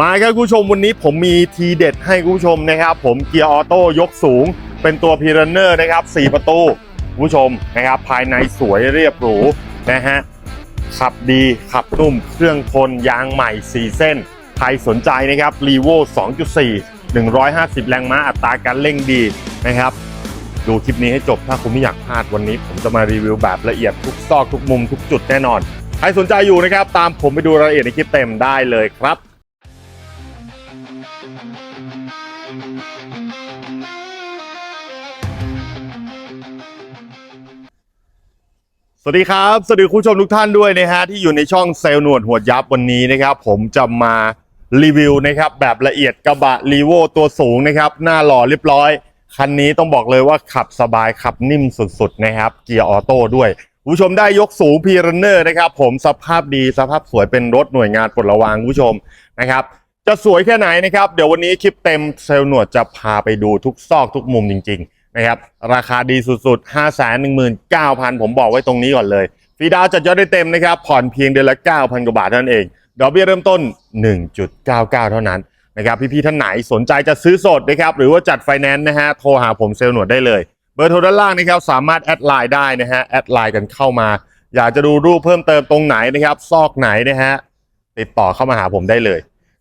มาครับคุณผู้ชมวันนี้ผมมีทีเด็ดให้คุณผู้ชมนะครับ ผมเกียร์ออโต้ยกสูง เป็นตัวพีรันเนอร์นะครับ 4 ประตูคุณผู้ชมนะครับ ภายในสวยเรียบหรูนะฮะขับดีขับนุ่มเครื่องทนยางใหม่ 4 เส้น ใครสนใจนะครับรีโว2.4 150 แรงม้าอัตราการเร่งดีนะครับ ดูคลิปนี้ให้จบถ้าคุณไม่อยากพลาดวันนี้ ผมจะมารีวิวแบบละเอียดทุกซอกทุกมุมทุกจุดแน่นอน ใครสนใจอยู่นะครับ ตามผมไปดูรายละเอียดในคลิปเต็มได้เลยครับ สวัสดีครับ สวัสดีคุณผู้ชมทุกท่านด้วยนะฮะที่อยู่ในช่องเซลล์หนวดหัวยับวันนี้นะครับ ผมจะมารีวิวนะครับแบบละเอียดกระบะรีโวตัวสูงนะครับ หน้าหล่อเรียบร้อย คันนี้ต้องบอกเลยว่าขับสบายขับนิ่มสุดๆนะครับ เกียร์ออโต้ด้วยคุณผู้ชมได้ยกสูงพีรันเนอร์นะครับ ผมสภาพดีสภาพสวยเป็นรถหน่วยงานปลดระวางคุณผู้ชมนะครับ จะสวยแค่ไหนนะครับ เดี๋ยววันนี้คลิปเต็มเซลล์หนวดจะพาไปดูทุกซอกทุกมุมจริง ๆ นะครับราคาดีสุดๆ 5 1 9 0 0 0 ผมบอกไว้ตรงนี้ก่อนเลยฟรีดาวจัดยอดได้เต็มนะครับ ผ่อนเพียงเดือนละ 9,000 กว่าบาทเท่านั้นเอง ดอกเบี้ยเริ่มต้น 1.99 เท่านั้นนะครับพี่ๆท่านไหนสนใจจะซื้อสดนะครับหรือว่าจัดไฟแนนซ์นะฮะโทรหาผมเซลล์หนวดได้เลยเบอร์โทรด้านล่างนะครับสามารถแอดไลน์ได้นะฮะแอดไลน์กันเข้ามา อยากจะดูรูปเพิ่มเติมตรงไหนนะครับซอกไหนนะฮะติดต่อเข้ามาหาผมได้เลย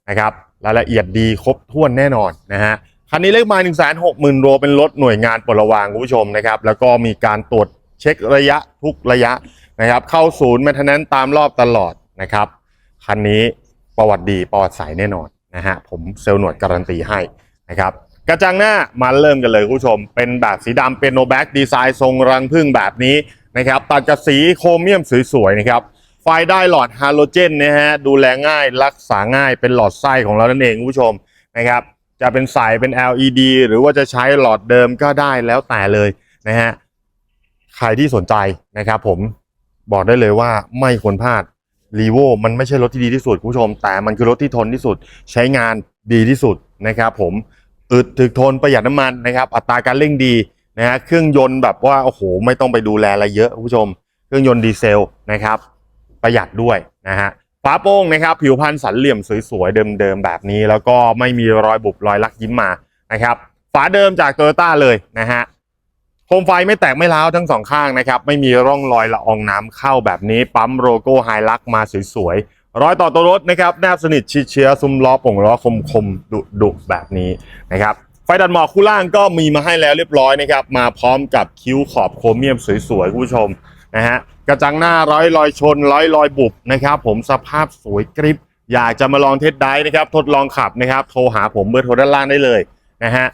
นะครับรายละเอียดดีครบถ้วนแน่นอนนะฮะ คันนี้เลขไมา1 6 0 0 0 0โลเป็นรถหน่วยงานปลดระวางคุณผู้ชมนะครับ แล้วก็มีการตรวจเช็คระยะทุกระยะนะครับ เข้าศูนย์แมนเทนแนนตามรอบตลอดนะครับ คันนี้ประวัติดีประวัติใสแน่นอนนะฮะผมเซลล์หนวดการันตีให้นะครับกระจังหน้ามาเริ่มกันเลยคุณผู้ชม เป็นแบบสีดำเป็นโนแบ็กดีไซน์ทรงรังพึ่งแบบนี้นะครับตัดกับสีโครเมียมสวยๆนะครับไฟได้หลอดฮาโลเจนนะฮะดูแลง่ายรักษาง่ายเป็นหลอดไส้ของเรานั่นเองคุณผู้ชมนะครับ จะเป็นสายเป็น LED หรือว่าจะใช้หลอดเดิมก็ได้แล้วแต่เลยนะฮะใครที่สนใจนะครับผมบอกได้เลยว่าไม่ควรพลาดรีโวมันไม่ใช่รถที่ดีที่สุดคุณผู้ชม แต่มันคือรถที่ทนที่สุด ใช้งานดีที่สุดนะครับผมอึดถึกทนประหยัดน้ำมันนะครับอัตราการเร่งดีนะฮะเครื่องยนต์แบบว่าโอ้โหไม่ต้องไปดูแลอะไรเยอะคุณผู้ชม เครื่องยนต์ดีเซลนะครับ ประหยัดด้วยนะฮะ ฝาโป้งนะครับผิวพรรณสันเหลี่ยมสวยๆเดิมๆแบบนี้ แล้วก็ไม่มีรอยบุบรอยลักยิ้มมานะครับฝาเดิมจากโตโยต้าเลยนะฮะโคมไฟไม่แตกไม่ร้าวทั้งสองข้างนะครับไม่มีร่องรอยละอองน้ำเข้าแบบนี้ ปั๊มโลโก้ไฮลักมาสวยๆรอยต่อตัวรถนะครับแนบสนิทชิดเชื้อซุ้มล้อป่งล้อคมๆดุๆแบบนี้นะครับไฟดัดหมอกคู่ล่างก็มีมาให้แล้วเรียบร้อยนะครับมาพร้อมกับคิ้วขอบโครเมียมสวยๆคุณผู้ชมนะฮะ กระจังหน้าร้อยรอยชนร้อยรอยบุบนะครับผมสภาพสวยกริบอยากจะมาลองเทสได้นะครับทดลองขับนะครับ โทรหาผมเบอร์โทรด้านล่างได้เลยนะฮะ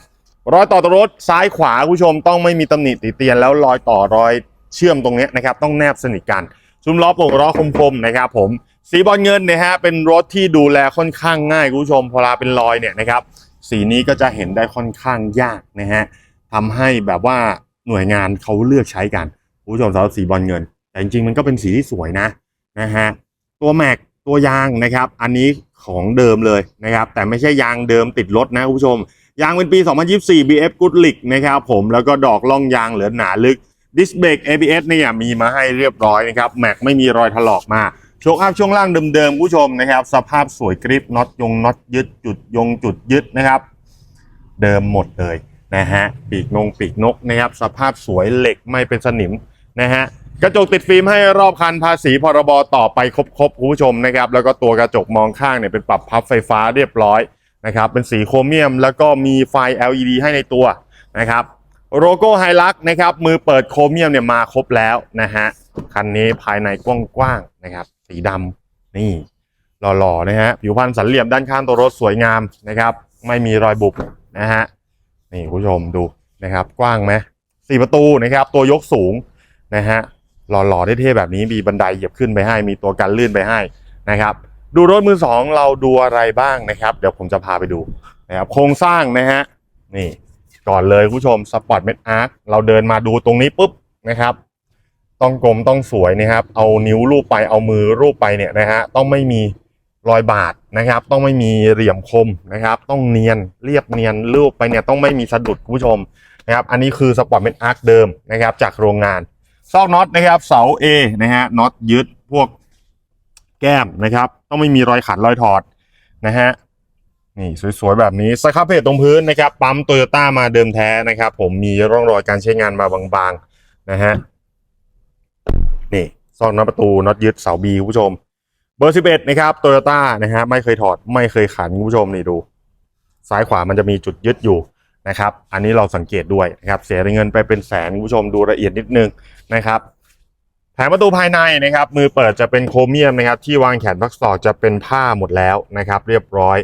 รอยต่อตัวรถซ้ายขวาคุณผู้ชมต้องไม่มีตำหนิติเตียนแล้วรอยต่อรอยเชื่อมตรงนี้นะครับ ต้องแนบสนิทกันซุ้มล้อโป่งล้อคมๆนะครับผมสีบอลเงินนะฮะเป็นรถที่ดูแลค่อนข้างง่ายคุณผู้ชมพอเวลาเป็นรอยเนี่ยนะครับสีนี้ก็จะเห็นได้ค่อนข้างยากนะฮะทำให้แบบว่าหน่วยงานเขาเลือกใช้กันคุณผู้ชมสำหรับสีบอลเงิน แต่จริงๆมันก็เป็นสีที่สวยนะนะฮะตัวแม็กตัวยางนะครับ อันนี้ของเดิมเลยนะครับ แต่ไม่ใช่ยางเดิมติดรถนะคุณผู้ชม ยางเป็นปี 2024 BF Goodlick นะครับผมแล้วก็ดอกล่องยางเหลือหนาลึกดิสเบรก ABS เนี่ยมีมาให้เรียบร้อยนะครับแม็กไม่มีรอยถลอกมาโชคอัพช่วงล่างเดิมๆคุณผู้ชมนะครับ สภาพสวยกริปน็อตยงน็อตยึดจุดยงจุดยึดนะครับ เดิมหมดเลยนะฮะปีกนงปีกนกนะครับ สภาพสวยเหล็กไม่เป็นสนิมนะฮะ กระจกติดฟิล์มให้รอบคันภาษีพรบต่อไปครบๆคุณผู้ชมนะครับ แล้วก็ตัวกระจกมองข้างเนี่ยเป็นปรับพับไฟฟ้าเรียบร้อยนะครับ เป็นสีโครเมียม แล้วก็มีไฟ LED ให้ในตัวนะครับโลโก้ไฮลักนะครับ มือเปิดโครเมียมเนี่ยมาครบแล้วนะฮะคันนี้ภายในกว้างๆนะครับ สีดำนี่หล่อๆนะฮะผิวพรรณสันเหลี่ยมด้านข้างตัวรถสวยงามนะครับ ไม่มีรอยบุบนะฮะนี่คุณผู้ชมดูนะครับ กว้างไหมสี่ประตูนะครับ ตัวยกสูงนะฮะ หล่อๆเท่ๆแบบนี้มีบันไดเหยียบขึ้นไปให้ มีตัวกันลื่นไปให้นะครับ ดูรถมือสองเราดูอะไรบ้างนะครับ เดี๋ยวผมจะพาไปดูนะครับโครงสร้างนะฮะนี่ก่อนเลยคุณผู้ชมสปอร์ตเมดอาร์คเราเดินมาดูตรงนี้ปุ๊บนะครับต้องกลมต้องสวยนะครับ เอานิ้วรูปไปเอามือรูปไปเนี่ยนะฮะต้องไม่มีรอยบาดนะครับ ต้องไม่มีเหลี่ยมคมนะครับ ต้องเนียนเรียบเนียนรูปไปเนี่ยต้องไม่มีสะดุดคุณผู้ชมนะครับ อันนี้คือสปอร์ตเมดอาร์คเดิมนะครับ จากโรงงาน ซอกน็อตนะครับ เสา A นะฮะน็อตยึดพวกแก้มนะครับ ต้องไม่มีรอยขันรอยถอดนะฮะนี่สวยๆแบบนี้สครับเพจตรงพื้นนะครับ ปั๊มโตโยต้ามาเดิมแท้นะครับ ผมมีร่องรอยการใช้งานมาบางๆนะฮะนี่ซอกน็อตประตูน็อตยึดเสาบีคุณผู้ชม เบอร์ 11 นะครับโตโยต้านะฮะไม่เคยถอดไม่เคยขันคุณผู้ชมนี่ดู ซ้ายขวามันจะมีจุดยึดอยู่นะครับ อันนี้เราสังเกตด้วยนะครับ เสียเงินไปเป็นแสนคุณผู้ชมดูละเอียดนิดนึง นะครับแผงประตูภายในนะครับ มือเปิดจะเป็นโครเมียมนะครับ ที่วางแขนพักศอกจะเป็นผ้าหมดแล้วนะครับ เรียบร้อย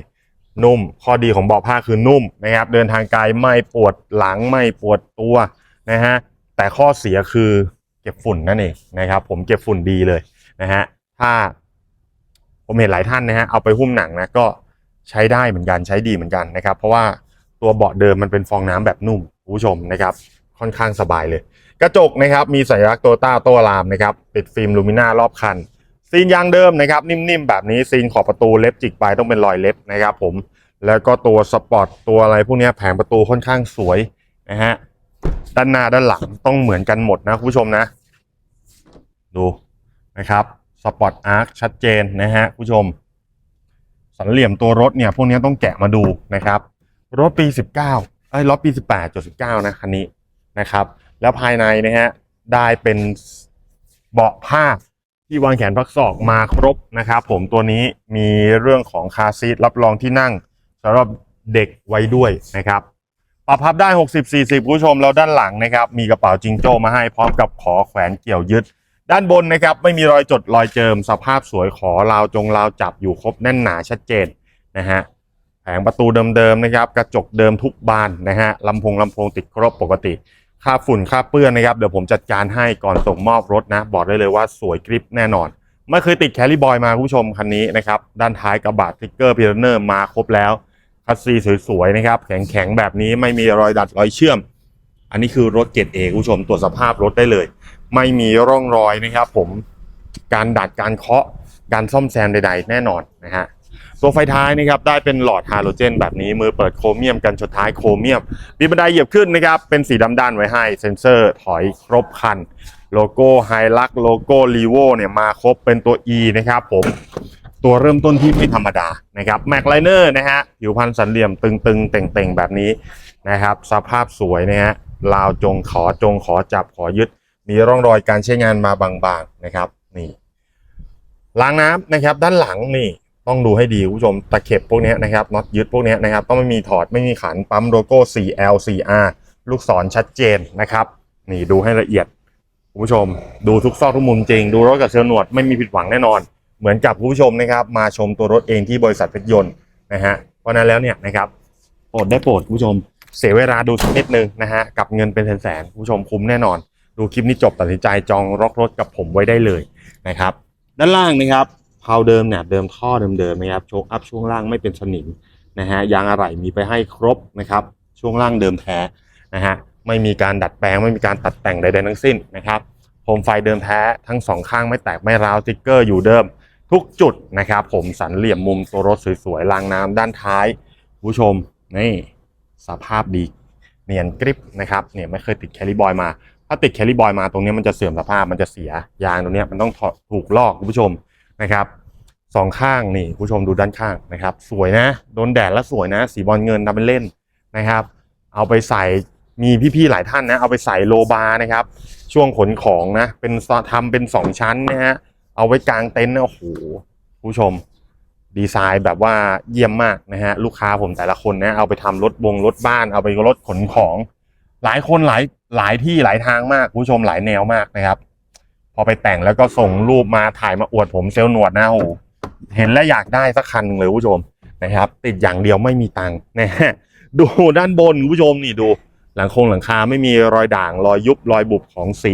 นุ่ม ข้อดีของเบาะผ้าคือนุ่มนะครับ เดินทางไกลไม่ปวดหลังไม่ปวดตัวนะฮะแต่ข้อเสียคือเก็บฝุ่นนั่นเองนะครับ ผมเก็บฝุ่นดีเลยนะฮะถ้าผมเห็นหลายท่านนะฮะเอาไปหุ้มหนังนะก็ใช้ได้เหมือนกันใช้ดีเหมือนกันนะครับ เพราะว่าตัวเบาะเดิมมันเป็นฟองน้ำแบบนุ่มคุณผู้ชมนะครับ ค่อนข้างสบายเลย กระจกนะครับมีสัญลักษณ์โตต้าโตลามนะครับติดฟิล์มลูมิน่ารอบคัน ซีนยางเดิมนะครับนิ่มๆแบบนี้ซีนขอบประตูเล็บจิกไปต้องเป็นรอยเล็บนะครับผมแล้วก็ตัวสปอร์ตตัวอะไรพวกนี้แผงประตูค่อนข้างสวยนะฮะด้านหน้าด้านหลังต้องเหมือนกันหมดนะคุณผู้ชมนะ ดูนะครับสปอร์ตอาร์คชัดเจนนะฮะคุณผู้ชม สันเหลี่ยมตัวรถเนี่ยพวกนี้ต้องแกะมาดูนะครับ รถปี 19เอ้ยรถปี 18จุด19 นะคันนี้นะครับ แล้วภายในนะฮะได้เป็นเบาะผ้าที่วางแขนพักศอกมาครบนะครับผมตัวนี้มีเรื่องของคาซีทรับรองที่นั่งสำหรับเด็กไว้ด้วยนะครับปรับพับได้ 60-40คุณผู้ชมแล้วด้านหลังนะครับ มีกระเป๋าจิงโจ้มาให้พร้อมกับขอแขวนเกี่ยวยึด ด้านบนนะครับ ไม่มีรอยจดรอยเจิมสภาพสวยขอราวจงราวจับอยู่ครบแน่นหนาชัดเจนนะฮะแผงประตูเดิมๆนะครับ กระจกเดิมทุกบานนะฮะลำโพงลำโพงติดครบปกติ ค่าฝุ่นค่าเปื้อนนะครับ เดี๋ยวผมจัดการให้ก่อนส่งมอบรถนะ บอกได้เลยว่าสวยกริปแน่นอน ไม่เคยติดแคลิบอยมาคุณผู้ชมคันนี้นะครับ ด้านท้ายกระบะสติ๊กเกอร์พิลเนอร์มาครบแล้วคัสซีสวยๆนะครับ แข็งๆแบบนี้ไม่มีรอยดัดรอยเชื่อม อันนี้คือรถเกรดเอคุณผู้ชมตรวจสภาพรถได้เลย ไม่มีร่องรอยนะครับ ผมการดัดการเคาะการซ่อมแซมใด ๆ แน่นอนนะฮะ ตัวไฟท้ายนะครับได้เป็นหลอดฮาโลเจน แบบนี้มือเปิดโครเมียมกันชนท้ายโครเมียมมีบันไดเหยียบขึ้นนะครับเป็นสีดำด้านไว้ให้เซ็นเซอร์ถอยครบคัน โลโก้ไฮลักโลโก้ลีโวเนี่ยมาครบเป็นตัว E นะครับผมตัวเริ่มต้นที่ไม่ธรรมดานะครับแม็กไลเนอร์นะฮะผิวพันสันเหลี่ยมตึงๆ เต่งๆ แบบนี้นะครับสภาพสวยนะฮะลาวจงขอจงขอจับขอยึด มีร่องรอยการใช้งานมาบางๆนะครับนี่ล้างน้ำนะครับด้านหลังนี่ ต้องดูให้ดีคุณผู้ชมตะเข็บพวกนี้นะครับน็อตยึดพวกนี้นะครับต้องไม่มีถอดไม่มีขันปั๊มโลโก้ 4L 4R ลูกศรชัดเจนนะครับ นี่ดูให้ละเอียดคุณผู้ชม ดูทุกซอกทุกมุมจริง ดูรถกับเซลล์หนวดไม่มีผิดหวังแน่นอน เหมือนกับคุณผู้ชมนะครับ มาชมตัวรถเองที่บริษัทเพชรยนต์นะฮะเพราะนั้นแล้วเนี่ยนะครับโปรดได้โปรดคุณผู้ชม เสียเวลาดูสักนิดนึงนะฮะกับเงินเป็นแสนๆคุณผู้ชมคุ้มแน่นอน ดูคลิปนี้จบตัดสินใจจองรถกับผมไว้ได้เลยนะครับ ด้านล่างนะครับ เพาเดิมเนี่ยเดิมท่อเดิมๆนะครับโชคอัพช่วงล่างไม่เป็นสนิมนะฮะยางอะไหล่มีไปให้ครบนะครับ ช่วงล่างเดิมแท้นะฮะไม่มีการดัดแปลงไม่มีการตัดแต่งใดๆทั้งสิ้นนะครับโคมไฟเดิมแท้ทั้งสองข้างไม่แตกไม่ร้าวติ๊กเกอร์อยู่เดิมทุกจุดนะครับ ผมสันเหลี่ยมมุมตัวรถสวยๆรางน้ำด้านท้ายผู้ชมนี่สภาพดีเนียนกริปนะครับเนี่ยไม่เคยติดแคลิบอยมา ถ้าติดแคลิบอยมาตรงนี้มันจะเสื่อมสภาพมันจะเสียยางตรงนี้มันต้องถอดถูกลอกคุณผู้ชมนะครับ สองข้างนี่คุณผู้ชมดูด้านข้างนะครับ สวยนะ โดนแดดแล้วสวยนะ สีบอลเงินทำเป็นเล่นนะครับ เอาไปใส่มีพี่ๆหลายท่านนะ เอาไปใส่โลบาร์นะครับ ช่วงขนของนะเป็นทำเป็นสองชั้นนะฮะเอาไว้กลางเต็นท์นะโอ้โหคุณผู้ชมดีไซน์แบบว่าเยี่ยมมากนะฮะลูกค้าผมแต่ละคนนะเอาไปทำรถบงรถบ้าน เอาไปรถขนของ หลายคนหลายหลายที่หลายทางมากคุณผู้ชมหลายแนวมากนะครับ พอไปแต่งแล้วก็ส่งรูปมาถ่ายมาอวดผมเซลล์หนวดนะโอ้ เห็นแล้วอยากได้สักคันหนึ่งเลยคุณผู้ชมนะครับ ติดอย่างเดียวไม่มีตังค์นะฮะดูด้านบนคุณผู้ชมนี่ดูหลังโครงหลังคาไม่มีรอยด่างรอยยุบรอยบุบของสี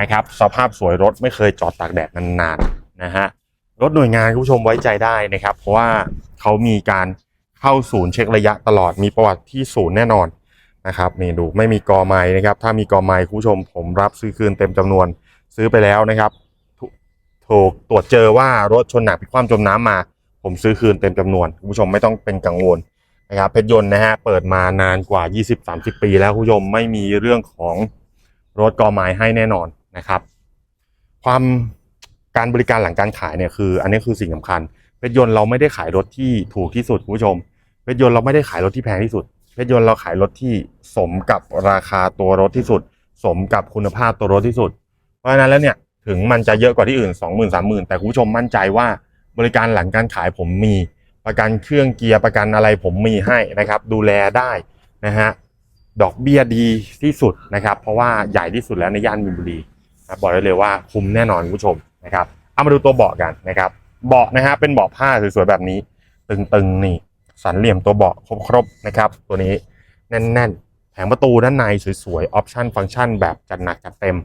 นะครับ สภาพสวยรถไม่เคยจอดตากแดดนานๆนะฮะรถหน่วยงานคุณผู้ชมไว้ใจได้นะครับ เพราะว่าเขามีการเข้าศูนย์เช็คระยะตลอดมีประวัติที่ศูนย์แน่นอนนะครับนี่ดูไม่มีกอไม้นะครับ ถ้ามีกอไม้คุณผู้ชมผมรับซื้อคืนเต็มจำนวนซื้อไปแล้วนะครับ ถูกตรวจเจอว่ารถชนหนักพลิกคว่ำจมน้ำมา ผมซื้อคืนเต็มจำนวนคุณผู้ชมไม่ต้องเป็นกังวลนะครับเพชรยนต์นะฮะเปิดมานานกว่า 20-30 ปีแล้วคุณผู้ชมไม่มีเรื่องของรถกอไม้ให้แน่นอนนะครับ ความการบริการหลังการขายเนี่ยคือ อันนี้คือสิ่งสำคัญเพชรยนต์เราไม่ได้ขายรถที่ถูกที่สุดคุณผู้ชมเเพชรยนต์เราไม่ได้ขายรถที่แพงที่สุดเพชรยนต์เราขายรถที่สมกับราคาตัวรถที่สุด สมกับคุณภาพตัวรถที่สุด เพราะฉะนั้นแล้วเนี่ย ถึงมันจะเยอะกว่าที่อื่น 2 0 0 0 0 3 0,000 แต่คุณผู้ชมมั่นใจว่าบริการหลังการขายผมมี ประกันเครื่องเกียร์ประกันอะไรผมมีให้นะครับ ดูแลได้นะฮะดอกเบี้ยดีที่สุดนะครับ เพราะว่าใหญ่ที่สุดแล้วในย่านมินบุรีนะบอกได้เลยว่าคุ้มแน่นอนคุณผู้ชมนะครับเอามาดูตัวเบาะกันนะครับเบาะนะฮะเป็นเบาะผ้าสวยๆแบบนี้ ตึงๆนี่สันเหลี่ยมตัวเบาะครบๆนะครับ ตัวนี้แน่นๆแผงประตูด้านในสวยๆออปชั่นฟังก์ชันแบบจัดหนักจัดเต็ม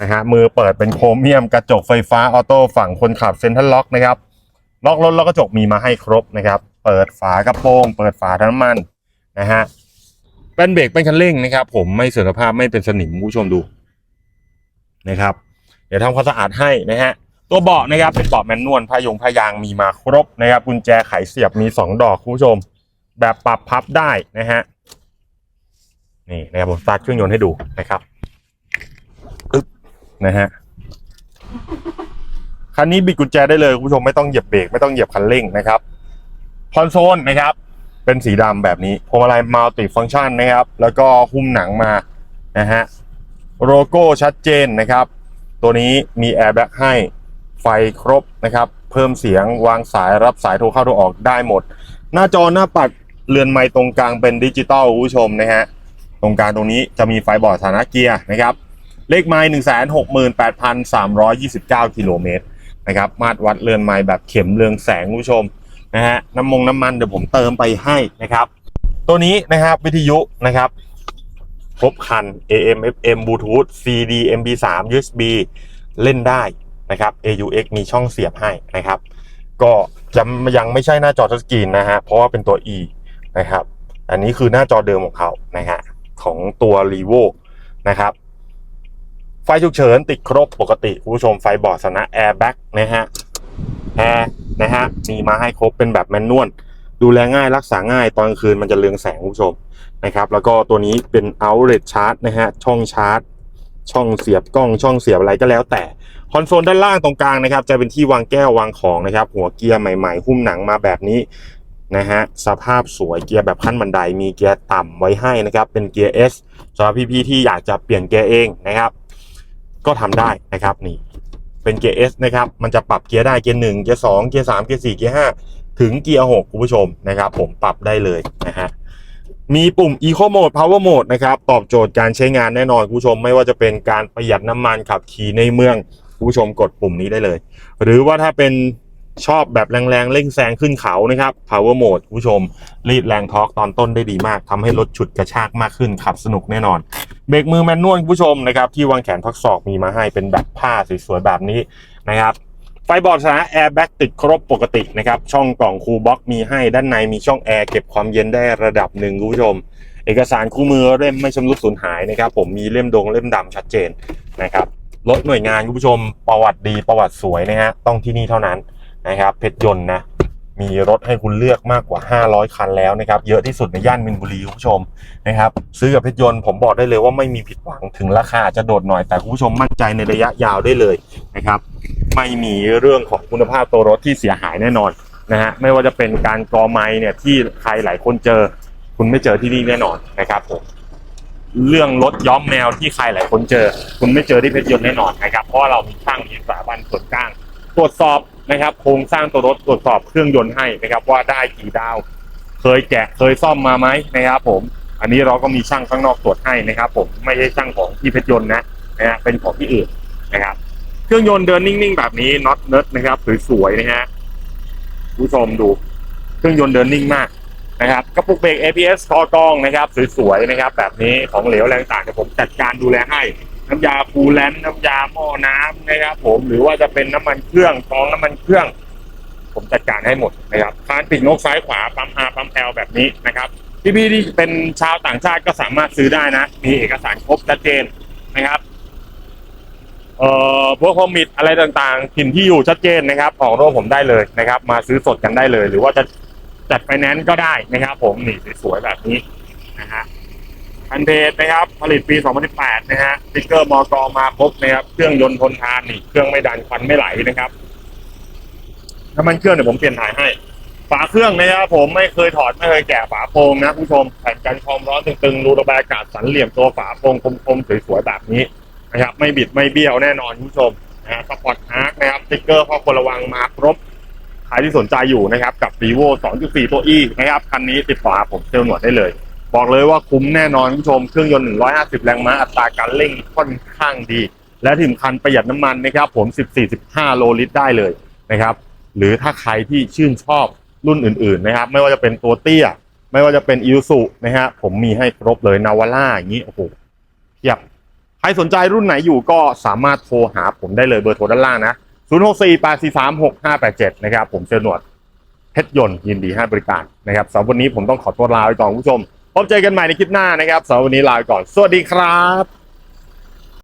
นะฮะมือเปิดเป็นโครเมียมกระจกไฟฟ้าออโต้ฝั่งคนขับเซ็นทรัลล็อกนะครับล็อกรถล็อกกระจกมีมาให้ครบนะครับ เปิดฝากระโปรง เปิดฝาทั้งน้ำมันนะฮะเป็นเบรกเป็นคันเร่งนะครับ ผมไม่เสื่อมสภาพไม่เป็นสนิมคุณผู้ชมดูนะครับ เดี๋ยวทำความสะอาดให้นะฮะตัวเบาะนะครับเป็นเบาะแมนนวลพายงพายางมีมาครบนะครับกุญแจไขเสียบมีสองดอกคุณผู้ชม แบบปรับพับได้นะฮะนี่นะครับผมสตาร์ทเครื่องยนต์ให้ดูนะครับ นะฮะคันนี้บิดกุญแจได้เลยคุณผู้ชมไม่ต้องเหยียบเบรกไม่ต้องเหยียบคันเร่งนะครับคอนโซลนะครับ เป็นสีดำแบบนี้พวงมาลัยมัลติฟังก์ชันนะครับ แล้วก็หุ้มหนังมานะฮะโลโก้ชัดเจนนะครับ ตัวนี้มีแอร์แบ็กให้ไฟครบนะครับ เพิ่มเสียงวางสายรับสายโทรเข้าโทรออกได้หมด หน้าจอหน้าปัดเรือนไม้ตรงกลางเป็นดิจิตอลคุณผู้ชมนะฮะตรงกลางตรงนี้จะมีไฟบอกสถานะเกียร์นะครับ เลขไม้หนึ่งแสนหกหมื่นแปดพันสามร้อยยี่สิบเก้ากิโลเมตรนะครับ มาตรวัดเรือนไม้แบบเข็มเรืองแสงคุณผู้ชมนะฮะน้ำมงน้ำมันเดี๋ยวผมเติมไปให้นะครับ ตัวนี้นะครับวิทยุนะครับ ครบคัน AM FM Bluetooth CD MP3 USB เล่นได้นะครับ AUX มีช่องเสียบให้นะครับ ก็จะยังไม่ใช่หน้าจอทัชสกรีนนะฮะเพราะว่าเป็นตัว E นะครับ อันนี้คือหน้าจอเดิมของเขานะฮะของตัว r e v o นะครับ ไฟฉุกเฉินติดครบปกติคุณผู้ชมไฟบอร์ดสนะแอร์แบ็กนะฮะแอร์นะฮะมีมาให้ครบเป็นแบบแมนนวลดูแลง่ายรักษาง่ายตอนกลางคืนมันจะเรืองแสงคุณผู้ชมนะครับ แล้วก็ตัวนี้เป็น outlet charge นะฮะช่องชาร์จ ช่องเสียบกล้องช่องเสียบอะไรก็แล้วแต่คอนโซลด้านล่างตรงกลางนะครับ จะเป็นที่วางแก้ววางของนะครับ หัวเกียร์ใหม่ๆ หุ้มหนังมาแบบนี้นะฮะสภาพสวยเกียร์แบบขั้นบันไดมีเกียร์ต่ำไว้ให้นะครับ เป็นเกียร์ S สำหรับพี่ๆที่อยากจะเปลี่ยนเกียร์เองนะครับ ก็ทำได้นะครับนี่เป็นเกียร์ S นะครับ มันจะปรับเกียร์ได้เกียร์หนึ่งเกียร์สองเกียร์สามเกียร์สี่เกียร์ห้าถึงเกียร์หกคุณผู้ชมนะครับ ผมปรับได้เลยนะฮะมีปุ่ม Eco Mode Power Mode นะครับ ตอบโจทย์การใช้งานแน่นอนคุณผู้ชม ไม่ว่าจะเป็นการประหยัดน้ำมันขับขี่ในเมืองคุณผู้ชมกดปุ่มนี้ได้เลย หรือว่าถ้าเป็น ชอบแบบแรงๆเร่งแซงขึ้นเขานะครับ Power Mode ผู้ชม รีดแรงทอร์กตอนต้นได้ดีมากทำให้รถฉุดกระชากมากขึ้นขับสนุกแน่นอน เบรกมือแมนนวลผู้ชมนะครับ ที่วางแขนพักศอกมีมาให้เป็นแบบผ้าสวยๆแบบนี้นะครับไฟบอร์ดสนะแอร์แบ็กติดครบปกตินะครับ ช่องกล่องคูลบ็อกมีให้ด้านในมีช่องแอร์เก็บความเย็นได้ระดับหนึ่งคุณผู้ชม เอกสารคู่มือเล่มไม่ชำรุดสูญหายนะครับ ผมมีเล่มดงเล่มดำชัดเจนนะครับรถหน่วยงานคุณผู้ชมประวัติดีประวัติสวยนะฮะต้องที่นี่เท่านั้น นะครับเพชรยนต์นะมีรถให้คุณเลือกมากกว่า 500 คันแล้วนะครับ เยอะที่สุดในย่านมินบุรีคุณผู้ชมนะครับ ซื้อกับเพชรยนต์ผมบอกได้เลยว่าไม่มีผิดหวังถึงราคาจะโดดหน่อยแต่คุณผู้ชมมั่นใจในระยะยาวได้เลยนะครับ ไม่มีเรื่องของคุณภาพตัวรถที่เสียหายแน่นอนนะฮะไม่ว่าจะเป็นการกอไม้เนี่ยที่ใครหลายคนเจอ คุณไม่เจอที่นี่แน่นอนนะครับผมเรื่องรถย้อมแมวที่ใครหลายคนเจอ คุณไม่เจอที่เพชรยนต์แน่นอนนะครับเพราะเรามีช่างมีสถาบันส่วนกลาง ตรวจสอบนะครับโครงสร้างตัวรถตรวจสอบเครื่องยนต์ให้นะครับว่าได้กี่ดาว เคยแกะเคยซ่อมมาไหมนะครับผมอันนี้เราก็มีช่างข้างนอกตรวจให้นะครับ ผมไม่ใช่ช่างของที่เพชรยนต์นะนะฮะเป็นของที่อื่นนะครับ เครื่องยนต์เดินนิ่งๆแบบนี้น็อตเนิร์ดนะครับสวยๆนะฮะผู้ชมดู เครื่องยนต์เดินนิ่งมากนะครับกระปุกเบรก ABS คอกล้องนะครับสวยๆนะครับ แบบนี้ของเหลวแรงต่างเดี๋ยวผมจัดการดูแลให้ น้ำยาปูแลนน้ำยาหม้อน้ำนะครับ ผมหรือว่าจะเป็นน้ำมันเครื่องกองน้ำมันเครื่อง ผมจัดการให้หมดนะครับคานปิดนกซ้ายขวาปั๊ม R ปั๊ม L แบบนี้นะครับพี่ๆที่เป็นชาวต่างชาติก็สามารถซื้อได้นะ มีเอกสารครบชัดเจนนะครับเอ่อพวกคอมมิตอะไรต่างๆถิ่นที่อยู่ชัดเจนนะครับ ของโรผมได้เลยนะครับ มาซื้อสดกันได้เลย หรือว่าจะจัดไฟแนนซ์ก็ได้นะครับ ผมนี่สวยๆแบบนี้นะฮะ คันเทสนะครับ ผลิตปี 2018 นะฮะสติ๊กเกอร์มอกมาครบนะครับ เครื่องยนต์ทนทานนี่ เครื่องไม่ดันควันไม่ไหลนะครับ น้ำมันเครื่องเดี๋ยวผมเปลี่ยนถ่ายให้ ฝาเครื่องนะครับผมไม่เคยถอดไม่เคยแกะฝาโปรงนะคุณผู้ชม แผ่นกันความร้อนตึงๆ รูระบายอากาศสันเหลี่ยมตัวฝาโปรงคมๆสวยๆแบบนี้นะครับ ไม่บิดไม่เบี้ยวแน่นอนคุณผู้ชมนะฮะสปอร์ตฮาร์กนะครับสติ๊กเกอร์ข้อควรระวังมาครบใครที่สนใจอยู่นะครับ กับ r ีโว2.4 ตัว E นะครับ คันนี้ติดต่อหาผมเซลล์หนวดได้เลย บอกเลยว่าคุ้มแน่นอนคุณผู้ชมเครื่องยนต์ 150 แรงม้าอัตราการเร่งค่อนข้างดี และที่สำคัญประหยัดน้ำมันนะครับผม 14-15 โลลิตรได้เลยนะครับหรือถ้าใครที่ชื่นชอบรุ่นอื่นๆนะครับ ไม่ว่าจะเป็นตัวเตี้ย ไม่ว่าจะเป็นอิ s u นะฮะผมมีให้ครบเลยนาวาร่าอย่างนี้โอ้โหเพียบใครสนใจรุ่นไหนอยู่ก็สามารถโทรหาผมได้เลยเบอร์โทรด้านล่างนะ0648436587 นะครับ ผมเซลหนวดเพชรยนต์ยินดีให้บริการนะครับสำหรับวันนี้ผมต้องขอตัวลาไปก่อนคุณผู้ชม พบเจอกันใหม่ในคลิปหน้านะครับสำหรับวันนี้ลาไปก่อน สวัสดีครับ